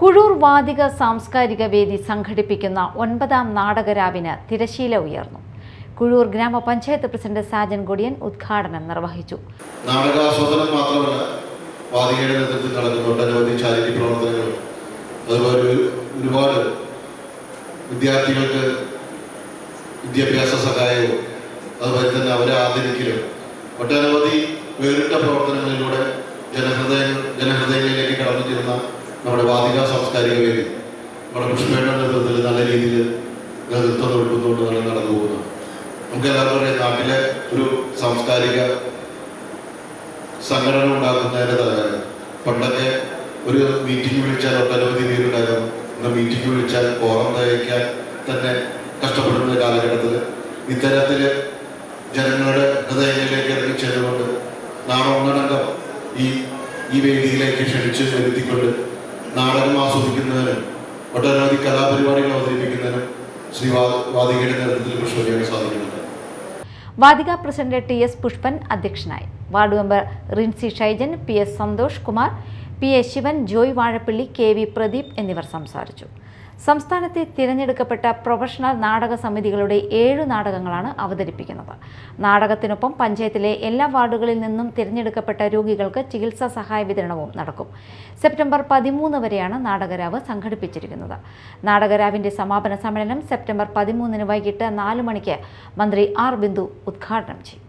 കുഴൂർ വാദിക സാംസ്കാരിക വേദി സംഘടിപ്പിക്കുന്ന ഒൻപതാം നാടകരാവിന് തിരശീല ഉയർന്നു. കുഴൂർ ഗ്രാമപഞ്ചായത്ത് പ്രസിഡന്റ് സാജൻ കൊടിയൻ ഉദ്ഘാടനം നിർവഹിച്ചു. നാടകാസ്വാദനം മാത്രമല്ല വാതികയുടെ നേതൃത്വത്തിൽ നടക്കുന്ന ഒട്ടനവധി ചാരിറ്റി പ്രവർത്തനങ്ങളും അതുപോലെ ഒരുപാട് വിദ്യാർത്ഥികൾക്ക് വിദ്യാഭ്യാസ സഹായവും അതുപോലെ തന്നെ അവരെ ആദരിക്കലും ഒട്ടനവധി വേറിട്ട പ്രവർത്തനങ്ങളിലൂടെ ജനഹൃദയ ജനഹൃദയങ്ങളിലേക്ക് കടന്നു ചെല്ലുന്ന നമ്മുടെ വാതിക സാംസ്കാരിക വേദി. നമ്മുടെ പുഷ്പയുടെ നേതൃത്വത്തിൽ നല്ല രീതിയിൽ നേതൃത്വം കൊടുക്കുന്നുകൊണ്ട് നല്ല നടന്നു പോകുന്നു. നമുക്ക് എല്ലാവർക്കും അറിയാം നാട്ടിലെ ഒരു സാംസ്കാരിക സംഘടന ഉണ്ടാക്കുന്നതിന്റെ തലവേദന പണ്ടൊക്കെ ഒരു മീറ്റിംഗ് വിളിച്ചാൽ ഒട്ടനവധി പേരുണ്ടായിരുന്നു ഇന്ന് മീറ്റിംഗ് വിളിച്ചാൽ ഓറം തയ്ക്കാൻ തന്നെ കഷ്ടപ്പെടുന്ന കാലഘട്ടത്തിൽ ഇത്തരത്തിൽ ജനങ്ങളുടെ ഹൃദയങ്ങളിലേക്ക് ഇറങ്ങി ചെല്ലുകൊണ്ട് നാം ഒന്നടങ്കം ഈ ഈ വേദിയിലേക്ക് ക്ഷണിച്ച് വരുത്തിക്കൊണ്ട് നാടകം ആസ്വദിക്കുന്നതിനും ഒട്ടനവധി കലാപരിപാടികൾ അവതരിപ്പിക്കുന്നതിനും ശ്രീ വാതികയുടെ നേതൃത്വത്തിൽ പുഷ്പരിയാണ് സാധിക്കുന്നുണ്ട്. Vadika president T S Pushpan അധ്യക്ഷനായി. Ward member Rincy Shaijan P S Santhosh Kumar P A Sivan Joy Vazhappally K V Pradeep എന്നിവർ സംസാരിച്ചു. സംസ്ഥാനത്തെ തിരഞ്ഞെടുക്കപ്പെട്ട പ്രൊഫഷണൽ നാടക സമിതികളുടെ ഏഴ് നാടകങ്ങളാണ് അവതരിപ്പിക്കുന്നത്. നാടകത്തിനൊപ്പം പഞ്ചായത്തിലെ എല്ലാ വാർഡുകളിൽ നിന്നും തിരഞ്ഞെടുക്കപ്പെട്ട രോഗികൾക്ക് ചികിത്സാ സഹായ വിതരണവും നടക്കും. സെപ്റ്റംബർ പതിമൂന്ന് വരെയാണ് നാടകരാവ് സംഘടിപ്പിച്ചിരിക്കുന്നത്. നാടകരാവിന്റെ സമാപന സമ്മേളനം സെപ്റ്റംബർ പതിമൂന്നിന് വൈകിട്ട് നാല് മണിക്ക് മന്ത്രി ആർ ബിന്ദു ഉദ്ഘാടനം ചെയ്യും.